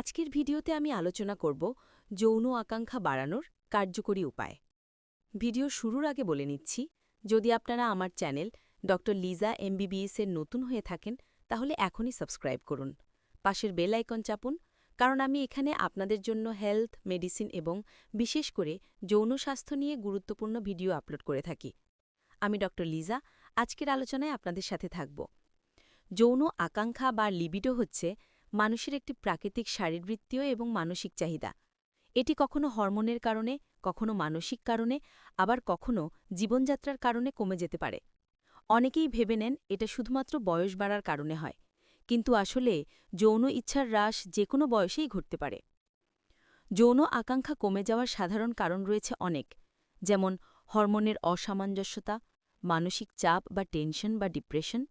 আজকের ভিডিওতে আমি আলোচনা করব যৌন আকাঙ্ক্ষা বাড়ানোর কার্যকরী উপায়। ভিডিও শুরুর আগে বলে নিচ্ছি, যদি আপনারা আমার চ্যানেল ড লিজা এমবিবিএস এর নতুন হয়ে থাকেন, তাহলে এখনই সাবস্ক্রাইব করুন। পাশের বেল আইকন চাপুন, কারণ আমি এখানে আপনাদের জন্য হেলথ, মেডিসিন এবং বিশেষ করে যৌন স্বাস্থ্য নিয়ে গুরুত্বপূর্ণ ভিডিও আপলোড করে থাকি। আমি ড লিজা, আজকের আলোচনায় আপনাদের সাথে থাকব। যৌন আকাঙ্ক্ষা বা লিবিডো হচ্ছে মানুষের একটি প্রাকৃতিক শারীরবৃত্তীয় এবং মানসিক চাহিদা। এটি কখনো হরমোনের কারণে, কখনো মানসিক কারণে, আবার কখনো জীবনযাত্রার কারণে কমে যেতে পারে। অনেকেই ভেবে নেন এটা শুধুমাত্র বয়স বাড়ার কারণে হয়, কিন্তু আসলে যৌন ইচ্ছার হ্রাস যে কোনো বয়সেই ঘটতে পারে। যৌন আকাঙ্ক্ষা কমে যাওয়ার সাধারণ কারণ রয়েছে অনেক, যেমন হরমোনের অসামঞ্জস্যতা, মানসিক চাপ বা টেনশন বা ডিপ্রেশন,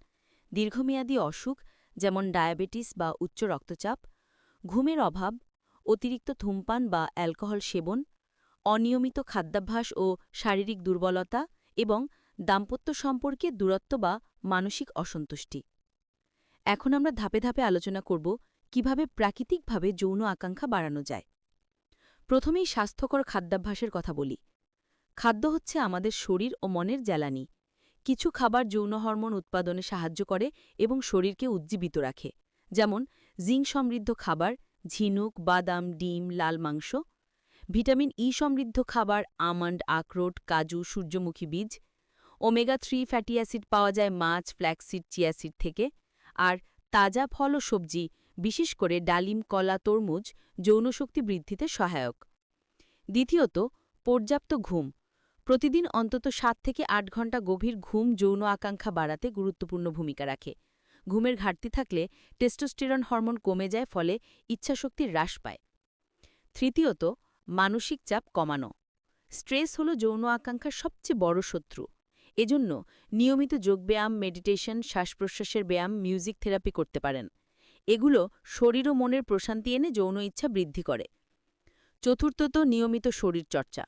দীর্ঘমেয়াদী অসুখ যেমন ডায়াবেটিস বা উচ্চ রক্তচাপ, ঘুমের অভাব, অতিরিক্ত ধূমপান বা অ্যালকোহল সেবন, অনিয়মিত খাদ্যাভ্যাস ও শারীরিক দুর্বলতা এবং দাম্পত্য সম্পর্কে দূরত্ব বা মানসিক অসন্তুষ্টি। এখন আমরা ধাপে ধাপে আলোচনা করব কীভাবে প্রাকৃতিকভাবে যৌন আকাঙ্ক্ষা বাড়ানো যায়। প্রথমেই স্বাস্থ্যকর খাদ্যাভ্যাসের কথা বলি। খাদ্য হচ্ছে আমাদের শরীর ও মনের জ্বালানি। কিছু খাবার যৌন হরমোন উৎপাদনে সাহায্য করে এবং শরীরকে উজ্জীবিত রাখে, যেমন জিঙ্ক সমৃদ্ধ খাবার, ঝিনুক, বাদাম, ডিম, লাল মাংস, ভিটামিন ই সমৃদ্ধ খাবার, আমন্ড, আখরোট, কাজু, সূর্যমুখী বীজ, ওমেগা থ্রি ফ্যাটি অ্যাসিড পাওয়া যায় মাছ ফ্ল্যাক্সিড চিয়াসিড থেকে, আর তাজা ফল ও সবজি, বিশেষ করে ডালিম, কলা, তরমুজ যৌনশক্তি বৃদ্ধিতে সহায়ক। দ্বিতীয়ত, পর্যাপ্ত ঘুম প্রতিদিন অন্তত সাত থেকে আট ঘণ্টা গভীর ঘুম, যৌন আকাঙ্ক্ষা বাড়াতে গুরুত্বপূর্ণ ভূমিকা রাখে। ঘুমের ঘাটতি থাকলে টেস্টোস্টেরন হরমোন কমে যায়, ফলে ইচ্ছাশক্তি হ্রাস পায়। তৃতীয়ত, মানসিক চাপ কমানো। স্ট্রেস হল যৌন আকাঙ্ক্ষার সবচেয়ে বড় শত্রু। এজন্য নিয়মিত যোগব্যায়াম, মেডিটেশন শ্বাস প্রশ্বাসের ব্যায়াম, মিউজিক থেরাপি করতে পারেন। এগুলো শরীর ও মনের প্রশান্তি এনে যৌন ইচ্ছা বৃদ্ধি করে। চতুর্থত, নিয়মিত শরীর চর্চা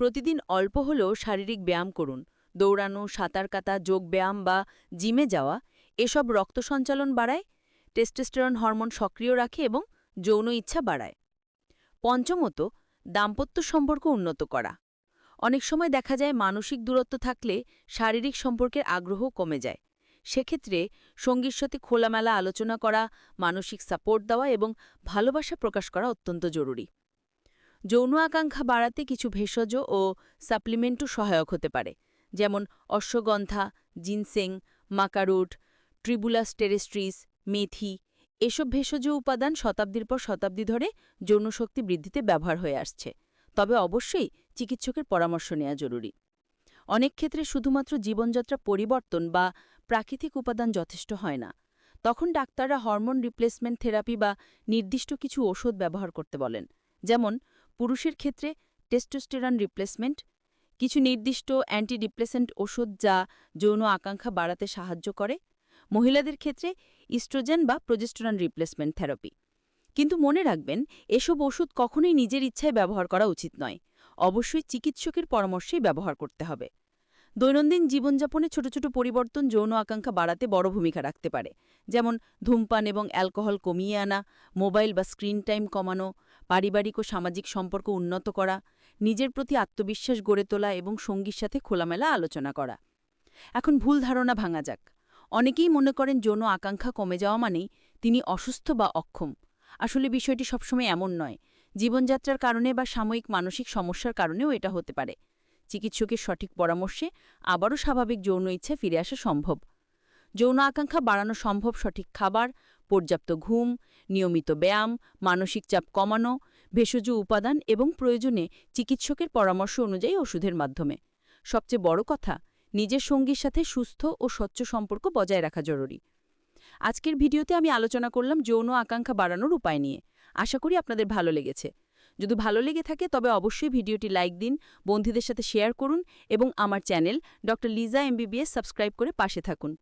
প্রতিদিন অল্প হলেও শারীরিক ব্যায়াম করুন। দৌড়ানো, সাঁতার কাটা যোগব্যায়াম বা জিমে যাওয়া, এসব রক্ত সঞ্চালন বাড়ায়, টেস্টোস্টেরন হরমোন সক্রিয় রাখে এবং যৌন ইচ্ছা বাড়ায়। পঞ্চমত, দাম্পত্য সম্পর্ক উন্নত করা। অনেক সময় দেখা যায় মানসিক দূরত্ব থাকলে শারীরিক সম্পর্কের আগ্রহ কমে যায়। সেক্ষেত্রে সঙ্গীর সাথে খোলামেলা আলোচনা করা, মানসিক সাপোর্ট দেওয়া এবং ভালোবাসা প্রকাশ করা অত্যন্ত জরুরি। যৌন আকাঙ্ক্ষা বাড়াতে কিছু ভেষজ ও সাপ্লিমেন্টও সহায়ক হতে পারে, যেমন ashwagandha, ginseng, maca root, tribulus terrestris, মেথি, এসব ভেষজ উপাদান শতাব্দীর পর শতাব্দী ধরে যৌনশক্তি বৃদ্ধিতে ব্যবহার হয়ে আসছে। তবে অবশ্যই চিকিৎসকের পরামর্শ নেওয়া জরুরি। অনেক ক্ষেত্রে শুধুমাত্র জীবনযাত্রা পরিবর্তন বা প্রাকৃতিক উপাদান যথেষ্ট হয় না। তখন ডাক্তাররা হরমোন রিপ্লেসমেন্ট থেরাপি বা নির্দিষ্ট কিছু ওষুধ ব্যবহার করতে বলেন, যেমন পুরুষের ক্ষেত্রে টেস্টোস্টেরন রিপ্লেসমেন্ট কিছু নির্দিষ্ট অ্যান্টিডিপ্রেসেন্ট ওষুধ যা যৌন আকাঙ্ক্ষা বাড়াতে সাহায্য করে। মহিলাদের ক্ষেত্রে ইস্ট্রোজেন বা প্রজেস্টোরন রিপ্লেসমেন্ট থেরাপি কিন্তু মনে রাখবেন, এসব ওষুধ কখনোই নিজের ইচ্ছায় ব্যবহার করা উচিত নয়। অবশ্যই চিকিৎসকের পরামর্শেই ব্যবহার করতে হবে। দৈনন্দিন জীবনযাপনে ছোট ছোট পরিবর্তন যৌন আকাঙ্ক্ষা বাড়াতে বড় ভূমিকা রাখতে পারে। যেমন ধূমপান এবং অ্যালকোহল কমিয়ে আনা, মোবাইল বা স্ক্রিন টাইম কমানো পারিবারিক ও সামাজিক সম্পর্ক উন্নত করা, নিজের প্রতি আত্মবিশ্বাস গড়ে তোলা এবং সঙ্গীর সাথে খোলামেলা আলোচনা করা। এখন ভুল ধারণা ভাঙা যাক। অনেকেই মনে করেন যৌন আকাঙ্ক্ষা কমে যাওয়া মানেই তিনি অসুস্থ বা অক্ষম। আসলে বিষয়টি সবসময় এমন নয়। জীবনযাত্রার কারণে বা সাময়িক মানসিক সমস্যার কারণেও এটা হতে পারে। চিকিৎসকের সঠিক পরামর্শে আবারও স্বাভাবিক যৌন ইচ্ছে ফিরে আসা সম্ভব। যৌন আকাঙ্ক্ষা বাড়ানো সম্ভব সঠিক খাবার, পর্যাপ্ত ঘুম, নিয়মিত ব্যায়াম, মানসিক চাপ কমানো, ভেষজ উপাদান এবং প্রয়োজনে চিকিৎসকের পরামর্শ অনুযায়ী ওষুধের মাধ্যমে। সবচেয়ে বড় কথা, নিজের সঙ্গীর সাথে সুস্থ ও স্বচ্ছ সম্পর্ক বজায় রাখা জরুরি। আজকের ভিডিওতে আমি আলোচনা করলাম যৌন আকাঙ্ক্ষা বাড়ানোর উপায় নিয়ে। আশা করি আপনাদের ভালো লেগেছে। যদি ভালো লেগে থাকে, তবে অবশ্যই ভিডিওটি লাইক দিন, বন্ধুদের সাথে শেয়ার করুন এবং আমার channel doctor Liza MBBS subscribe করে পাশে থাকুন।